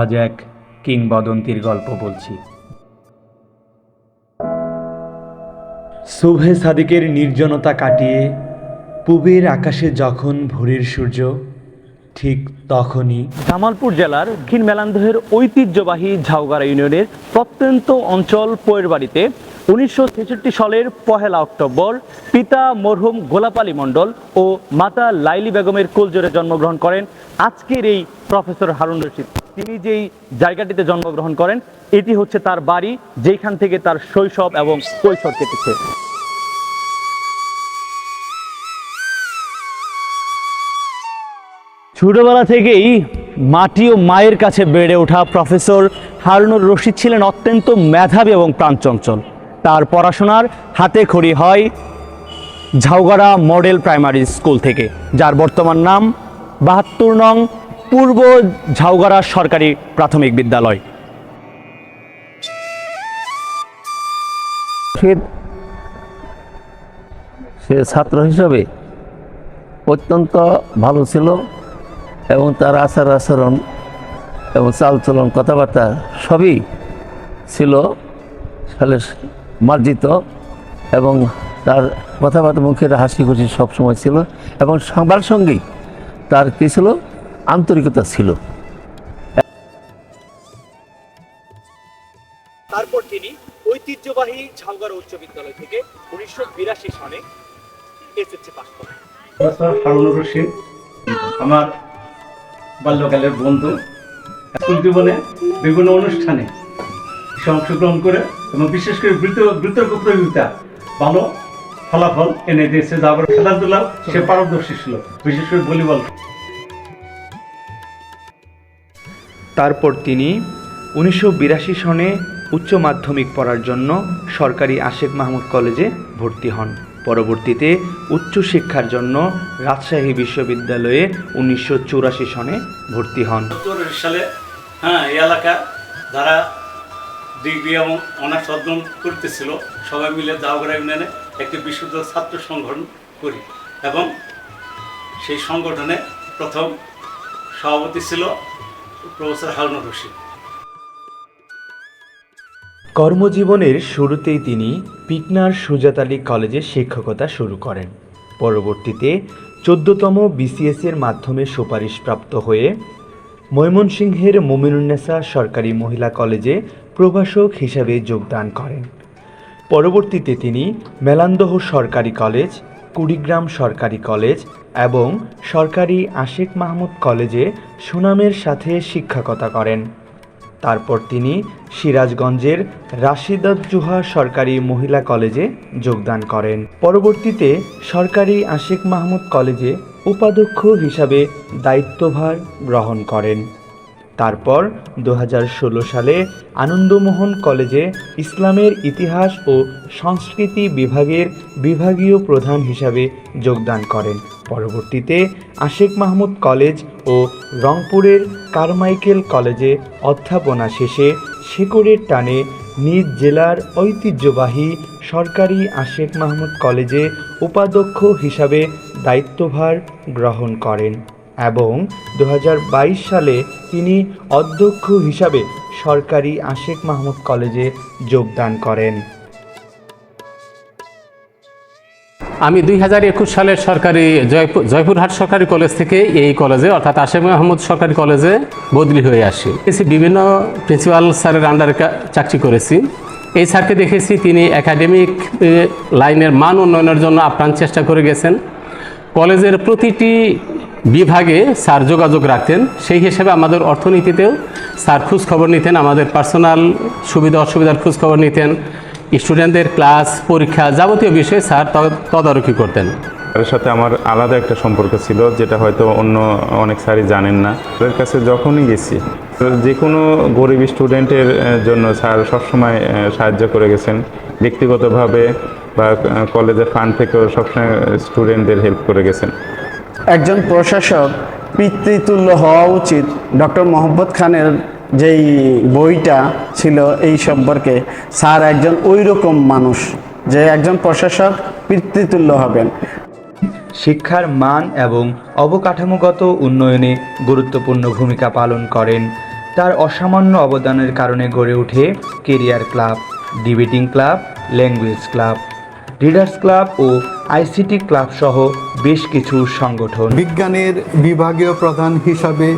আজ এক কিংবদন্তির গল্প বলছি। শুভে সাদিকের নির্জনতা কাটিয়ে পূবের আকাশে যখন ভোরের সূর্য, ঠিক তখনই জামালপুর জেলার দক্ষিণ মেলান্দহের ঐতিহ্যবাহী ঝাউগাড়া ইউনিয়নের প্রত্যন্ত অঞ্চল পোয়ের বাড়িতে উনিশশো ছেষট্টি সালের পহেলা অক্টোবর পিতা মরহুম গোলাপ আলী মণ্ডল ও মাতা লাইলি বেগমের কোলজোরে জন্মগ্রহণ করেন। আজকের এই প্রফেসর হারুন রশিদ, তিনি যেই জায়গাটিতে জন্মগ্রহণ করেন, এটি হচ্ছে তার বাড়ি যেখান থেকে তার শৈশব এবং কৈশোর কেটেছে। ছোটবেলা থেকেই মাটি ও মায়ের কাছে বেড়ে ওঠা প্রফেসর হারুনুর রশিদ ছিলেন অত্যন্ত মেধাবী এবং প্রাণচঞ্চল। তার পড়াশোনার হাতে খড়ি হয় ঝাউগাড়া মডেল প্রাইমারি স্কুল থেকে, যার বর্তমান নাম বাহাত্তর নং পূর্ব ঝাউগাড়া সরকারি প্রাথমিক বিদ্যালয়। সে ছাত্র হিসাবে অত্যন্ত ভালো ছিল এবং তার আচার আচরণ এবং চালচলন কথাবার্তা সবই ছিল মার্জিত এবং তার কথাবার্তা মুখের হাসি খুশি সবসময় ছিল এবং সবার সঙ্গেই তার কী ছিল? আন্তরিকতা ছিল। তারপর তিনি ঐতিহ্যবাহী ঝাউগাড়া উচ্চ বিদ্যালয় থেকে উনিশশো বিরাশি সনে এসএসসি পাস করেন। রশিদ আমার বাল্যকালের বন্ধু। স্কুল জীবনে বিভিন্ন অনুষ্ঠানে সে অংশগ্রহণ করে এবং বিশেষ করে বৃত্ত বিতর্ক প্রতিযোগিতা ভালো ফলাফল এনে দিয়েছে যা আবার খেলাধুলা সে পারদর্শী ছিল বিশেষ করে ভলিবল। তারপর তিনি উনিশশো বিরাশি সনে উচ্চ মাধ্যমিক পড়ার জন্য সরকারি আশেক মাহমুদ কলেজে ভর্তি হন। পরবর্তীতে উচ্চ শিক্ষার জন্য রাজশাহী বিশ্ববিদ্যালয়ে উনিশশো চুরাশি সনে ভর্তি হন। সালে হ্যাঁ এই এলাকা যারা ডিগ্রি এবং অনার্স অধ্যয়ন করতেছিল। সবাই মিলে দাওগড়া ইউনিয়নে একটি বিশুদ্ধ ছাত্র সংগঠন করি এবং সেই সংগঠনে প্রথম সভাপতি ছিল প্রফেসর হারুনুর রশিদ। কর্মজীবনের শুরুতেই তিনি পিকনার সুজাত আলী কলেজে শিক্ষকতা শুরু করেন। পরবর্তীতে চোদ্দতম বিসিএস এর মাধ্যমে সুপারিশপ্রাপ্ত হয়ে ময়মনসিংহের মুমিনুন্নেসা সরকারি মহিলা কলেজে প্রভাষক হিসাবে যোগদান করেন। পরবর্তীতে তিনি মেলান্দহ সরকারি কলেজ, কুড়িগ্রাম সরকারি কলেজ এবং সরকারি আশেক মাহমুদ কলেজে সুনামের সাথে শিক্ষকতা করেন। তারপর তিনি সিরাজগঞ্জের রাশিদাতুহা সরকারি মহিলা কলেজে যোগদান করেন। পরবর্তীতে সরকারি আশেক মাহমুদ কলেজে উপাধ্যক্ষ হিসাবে দায়িত্বভার গ্রহণ করেন। তারপর দু হাজার ষোলো সালে আনন্দমোহন কলেজে ইসলামের ইতিহাস ও সংস্কৃতি বিভাগের বিভাগীয় প্রধান হিসাবে যোগদান করেন। পরবর্তীতে আশেক মাহমুদ কলেজ ও রংপুরের কারমাইকেল কলেজে অধ্যাপনা শেষে শেকড়ের টানে নিজ জেলার ঐতিহ্যবাহী সরকারি আশেক মাহমুদ কলেজে উপাধ্যক্ষ হিসাবে দায়িত্বভার গ্রহণ করেন। এবং দু হাজার বাইশ সালে তিনি অধ্যক্ষ হিসাবে সরকারি আশেক মাহমুদ কলেজে যোগদান করেন। আমি দুই হাজার একুশ সালের সরকারি জয়পুর, জয়পুরহাট সরকারি কলেজ থেকে এই কলেজে, অর্থাৎ আশেম মাহমুদ সরকারি কলেজে বদলি হয়ে আসি। বিভিন্ন প্রিন্সিপাল স্যারের আন্ডারে চাকরি করেছি। এই স্যারকে দেখেছি তিনি একাডেমিক লাইনের মান উন্নয়নের জন্য আপ্রাণ চেষ্টা করে গেছেন। কলেজের প্রতিটি বিভাগে স্যার যোগাযোগ রাখতেন। সেই হিসেবে আমাদের অর্থনীতিতেও স্যার খোঁজ খবর নিতেন, আমাদের পার্সোনাল সুবিধা, অসুবিধার খোঁজ খবর নিতেন। স্টুডেন্টদের ক্লাস, পরীক্ষা যাবতীয় বিষয়ে স্যার তদারকি করতেন। তাদের সাথে আমার আলাদা একটা সম্পর্ক ছিল, যেটা হয়তো অন্য অনেক স্যারই জানেন না। তাদের কাছে যখনই গেছি, যে কোনো গরিব স্টুডেন্টের জন্য স্যার সবসময় সাহায্য করে গেছেন। ব্যক্তিগতভাবে বা কলেজের ফান্ড থেকেও সবসময় স্টুডেন্টদের হেল্প করে গেছেন। একজন প্রশাসক পিতৃতুল্য হওয়া উচিত। ডক্টর মোহাম্মদ খানের যেই বইটা ছিল এই সম্পর্কে, স্যার, একজন ওই রকম মানুষ যে একজন প্রশাসক পিতৃতুল্য হবেন। শিক্ষার মান এবং অবকাঠামোগত উন্নয়নে গুরুত্বপূর্ণ ভূমিকা পালন করেন। তার অসামান্য অবদানের কারণে গড়ে ওঠে career club, debating club, language club, readers club ও আইসিটি ক্লাব সহ বেশ কিছু সংগঠন। বিজ্ঞানের বিভাগীয় প্রধান হিসাবে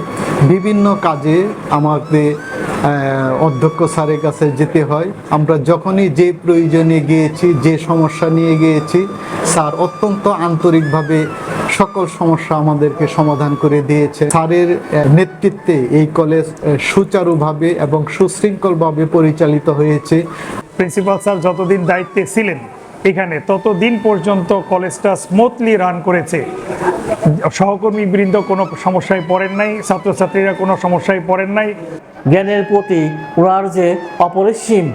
বিভিন্ন কাজে আমাদের আহ, অধ্যক্ষ স্যারের কাছে যেতে হয়। আমরা যখনই যে প্রয়োজনে গিয়েছি যে সমস্যা নিয়ে গিয়েছি স্যার অত্যন্ত আন্তরিকভাবে সকল সমস্যা আমাদেরকে সমাধান করে দিয়েছে। স্যারের নেতৃত্বে এই কলেজ সুচারুভাবে এবং সুশৃঙ্খলভাবে পরিচালিত হয়েছে। প্রিন্সিপাল স্যার যতদিন দায়িত্বে ছিলেন এখানে ততদিন পর্যন্ত কলেজটা স্মুথলি রান করেছে। সহকর্মী বৃন্দ কোনো সমস্যায় পড়েন নাই ছাত্রছাত্রীরা কোনো সমস্যায় পড়েন নাই। জ্ঞানের প্রতি ওনার যে অপরিসীম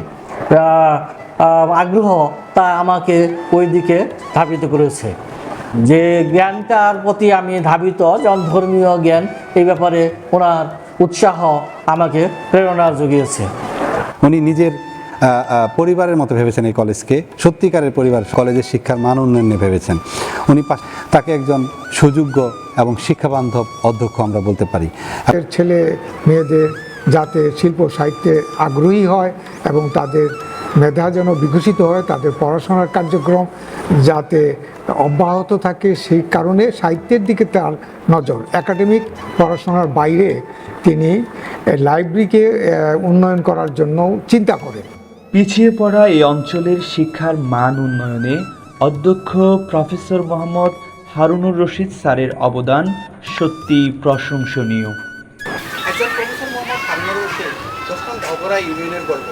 আগ্রহ তা আমাকে ওই দিকে ধাবিত করেছে। যে জ্ঞানটার প্রতি আমি ধাবিত যেমন ধর্মীয় জ্ঞান এই ব্যাপারে ওনার উৎসাহ আমাকে প্রেরণা জুগিয়েছে। উনি নিজের পরিবারের মতো ভেবেছেন এই কলেজকে। সত্যিকারের পরিবার, কলেজের শিক্ষার মান উন্নয়নে ভেবেছেন। উনি তাকে একজন সুযোগ্য এবং শিক্ষাবান্ধব অধ্যক্ষ আমরা বলতে পারি। ছেলে মেয়েদের যাতে শিল্প সাহিত্যে আগ্রহী হয় এবং তাদের মেধা যেন বিকশিত হয়, তাদের পড়াশোনার কার্যক্রম যাতে অব্যাহত থাকে, সেই কারণে সাহিত্যের দিকে তার নজর। একাডেমিক পড়াশোনার বাইরে তিনি লাইব্রেরিকে উন্নয়ন করার জন্য চিন্তা করেন। পিছিয়ে পড়া এই অঞ্চলের শিক্ষার মান উন্নয়নে অধ্যক্ষ প্রফেসর মোহাম্মদ হারুনুর রশিদ স্যারের অবদান সত্যি প্রশংসনীয়। একজন প্রফেসর মোহাম্মদ হারুনুর রশিদ দশম ঝগড়া ইউনিয়নের গর্ব।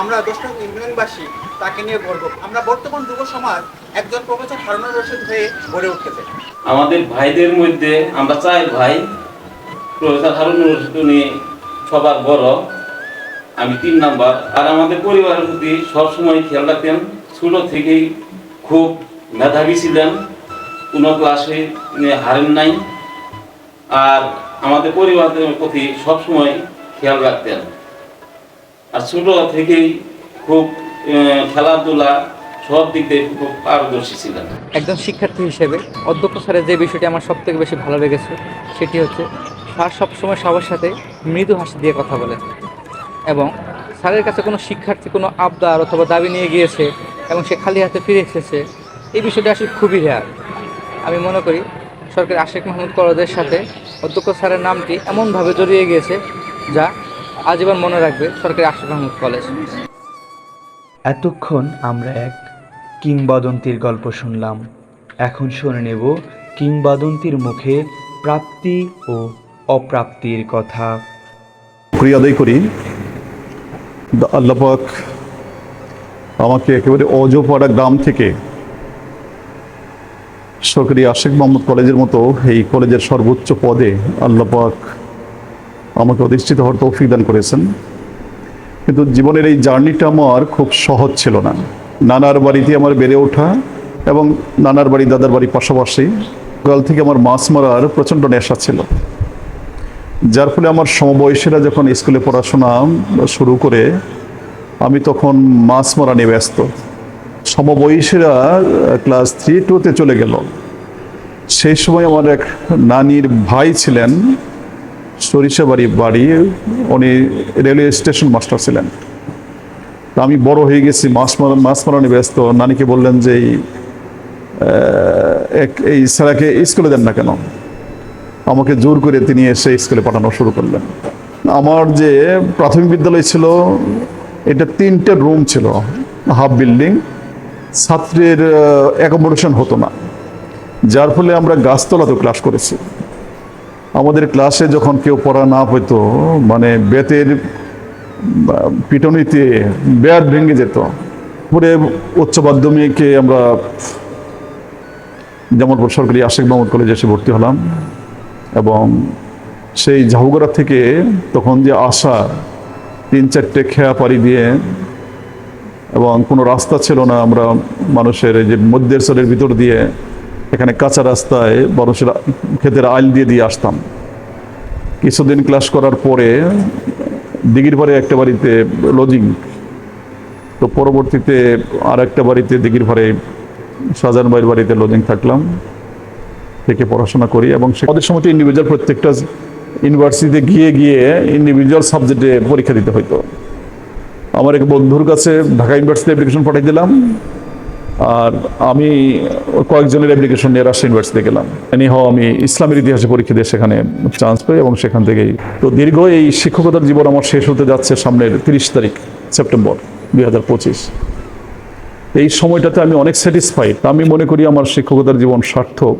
আমরা দশম ইউনিয়নবাসী তাকে নিয়ে গর্ব। আমরা বর্তমান যুব সমাজ একজন প্রফেসর হারুনুর রশিদ হয়ে গড়ে উঠতেছে আমাদের ভাইদের মধ্যে আমরা চাই ভাই প্রফেসর হারুন রশিদ উনি সবার বড়। আমি তিন নাম্বার। আর আমাদের পরিবারের প্রতি সবসময় খেয়াল রাখতেন, ছোট থেকেই খুব মেধাবী ছিলেন, কোনো ক্লাসে হারেন নাই। আর আমাদের পরিবারের প্রতি সবসময় খেয়াল রাখতেন। আর ছোট থেকেই খুব খেলাধুলা সব দিক দিয়ে খুব পারদর্শী ছিলেন। একজন শিক্ষার্থী হিসেবে অধ্যক্ষ স্যারের যে বিষয়টি আমার সব থেকে বেশি ভালো লেগেছে, সেটি হচ্ছে, স্যার সবসময় সবার সাথে মৃদু হাসি দিয়ে কথা বলেন। এবং স্যারের কাছে কোনো শিক্ষার্থী কোনো আবদার অথবা দাবি নিয়ে গিয়েছে এবং সে খালি হাতে ফিরে এসেছে এই বিষয়টি আসলে খুবই রেয়ার আমি মনে করি সরকারি আশেখ মাহমুদ কলেজের সাথে অধ্যক্ষ স্যারের নামটি এমনভাবে জড়িয়ে গিয়েছে যা আজীবন মনে রাখবে সরকারি আশেখ মাহমুদ কলেজ। এতক্ষণ আমরা এক কিংবদন্তির গল্প শুনলাম। এখন শুনে নেব কিংবদন্তির মুখে প্রাপ্তি ও অপ্রাপ্তির কথা। আদায় করি আল্লাপাক আমাকে একেবারে অজপাড়া গ্রাম থেকে সরকারি আশেখ মোহাম্মদ কলেজের মতো এই কলেজের সর্বোচ্চ পদে আল্লাপাক আমাকে অধিষ্ঠিত হওয়ার তৌফিক দান করেছেন। কিন্তু জীবনের এই জার্নিটা আমার খুব সহজ ছিল না। নানার বাড়িতে আমার বেড়ে ওঠা এবং নানার বাড়ি দাদার বাড়ি পাশাপাশি কাল থেকে আমার মাছ মারার প্রচণ্ড নেশা ছিল। যার ফলে আমার সমবয়সীরা যখন স্কুলে পড়াশোনা শুরু করে আমি তখন মাছ মারা নিয়ে ব্যস্ত। সমবয়সীরা ক্লাস থ্রি টুতে চলে গেল। সেই সময় আমার এক নানির ভাই ছিলেন সরিষাবাড়ি বাড়ি উনি রেলওয়ে স্টেশন মাস্টার ছিলেন। তা আমি বড় হয়ে গেছি মাছ মারা মাছ মারানি ব্যস্ত। নানিকে বললেন যে এই, ছেলেকে স্কুলে দেন না কেন? আমাকে জোর করে তিনি এসে স্কুলে পাঠানো শুরু করলেন। আমার যে প্রাথমিক বিদ্যালয় ছিল, এটা তিনটে রুম ছিল, হাফ বিল্ডিং। ছাত্রের অ্যাকোমোডেশন হতো না। যার ফলে আমরা গাছতলাতেও ক্লাস করেছি। আমাদের ক্লাসে যখন কেউ পড়া না হইতো মানে বেতের পিটনিতে ব্যাট ভেঙে যেত। পরে উচ্চ মাধ্যমিকে আমরা জামালপুর সরকারি আশেখ মাহমুদ কলেজে এসে ভর্তি হলাম। এবং সেই ঝাউগড়া থেকে তখন যে আসা তিন চারটে খেয়া পাড়ি দিয়ে এবং কোনো রাস্তা ছিল না, আমরা মানুষের যে মধ্যের সরের ভিতর দিয়ে এখানে কাঁচা রাস্তায় মানুষের ক্ষেতের আইল দিয়ে দিয়ে আসতাম। কিছুদিন ক্লাস করার পরে দিঘির পাড়ে একটা বাড়িতে লজিং তো পরবর্তীতে আর একটা বাড়িতে দিঘির পাড়ে শাহজাহান ভাইয়ের বাড়িতে লজিং থাকলাম। থেকে পড়াশোনা করি এবং সে- আমাদের সময় ইন্ডিভিজুয়াল প্রত্যেকটা ইউনিভার্সিটিতে গিয়ে গিয়ে ইন্ডিভিজুয়াল সাবজেক্টে পরীক্ষা দিতে হতো আমার এক বন্ধুর কাছে ঢাকা ইউনিভার্সিটি অ্যাপ্লিকেশন পাঠিয়ে দিলাম, আর আমি কয়েকজনের অ্যাপ্লিকেশন নিয়ে রাজশাহী ইউনিভার্সিটিতে গেলাম। এনি হও আমি ইসলামের ইতিহাসে পরীক্ষা দিয়ে সেখানে চান্স পাই এবং সেখান থেকেই তো দীর্ঘ এই শিক্ষকতার জীবন আমার শেষ হতে যাচ্ছে সামনের তিরিশ তারিখ সেপ্টেম্বর দুই হাজার পঁচিশ। এই সময়টাতে আমি অনেক স্যাটিসফাইড আমি মনে করি আমার শিক্ষকতার জীবন সার্থক।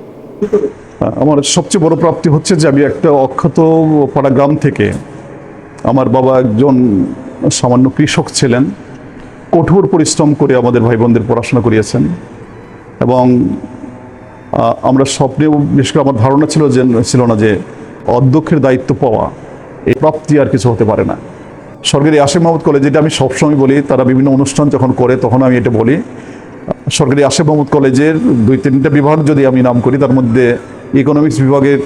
আমার সবচেয়ে বড় প্রাপ্তি হচ্ছে যে আমি একটা অক্ষত পাড়া গ্রাম থেকে আমার বাবা একজন সামান্য কৃষক ছিলেন, কঠোর পরিশ্রম করে আমাদের ভাই বোনদের পড়াশোনা করিয়েছেন এবং আমরা স্বপ্নেও বিশেষ করে আমার ধারণা ছিল যে, ছিল না যে অধ্যক্ষের দায়িত্ব পাওয়া এই প্রাপ্তি আর কিছু হতে পারে না। সরকারি আসিফ মাহমুদ কলেজ যেটা আমি সবসময় বলি, তারা বিভিন্ন অনুষ্ঠান যখন করে তখন আমি এটা বলি সরকারি আসিফ মাহমুদ কলেজের দুই তিনটা বিভাগ যদি আমি নাম করি, তার মধ্যে ইকোনমিক্স বিভাগের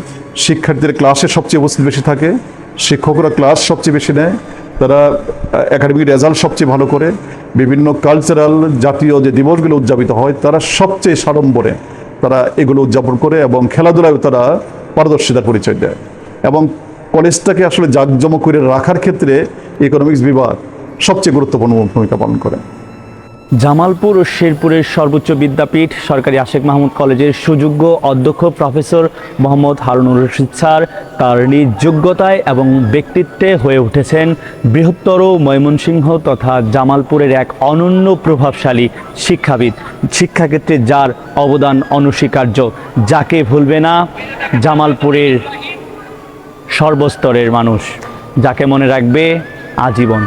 শিক্ষার্থীদের ক্লাসে সবচেয়ে উপস্থিত বেশি থাকে, শিক্ষকরা ক্লাস সবচেয়ে বেশি নেয়, তারা একাডেমিক রেজাল্ট সবচেয়ে ভালো করে, বিভিন্ন কালচারাল জাতীয় যে দিবসগুলো উদযাপিত হয়, তারা সবচেয়ে সাড়ম্বরে তারা এগুলো উদযাপন করে এবং খেলাধুলায় তারা পারদর্শিতার পরিচয় দেয়। এবং কলেজটাকে আসলে জাঁকজমক করে রাখার ক্ষেত্রে ইকোনমিক্স বিভাগ সবচেয়ে গুরুত্বপূর্ণ ভূমিকা পালন করে। জামালপুর ও শেরপুরের সর্বোচ্চ বিদ্যাপীঠ সরকারি আশেখ মাহমুদ কলেজের সুযোগ্য অধ্যক্ষ প্রফেসর মোহাম্মদ হারুনুর রশিদ স্যার তার নিজ যোগ্যতায় এবং ব্যক্তিত্বে হয়ে উঠেছেন বৃহত্তর ময়মনসিংহ তথা জামালপুরের এক অনন্য প্রভাবশালী শিক্ষাবিদ, শিক্ষাক্ষেত্রে যার অবদান অনস্বীকার্য। যাকে ভুলবে না, জামালপুরের সর্বস্তরের মানুষ। যাকে মনে রাখবে, আজীবন।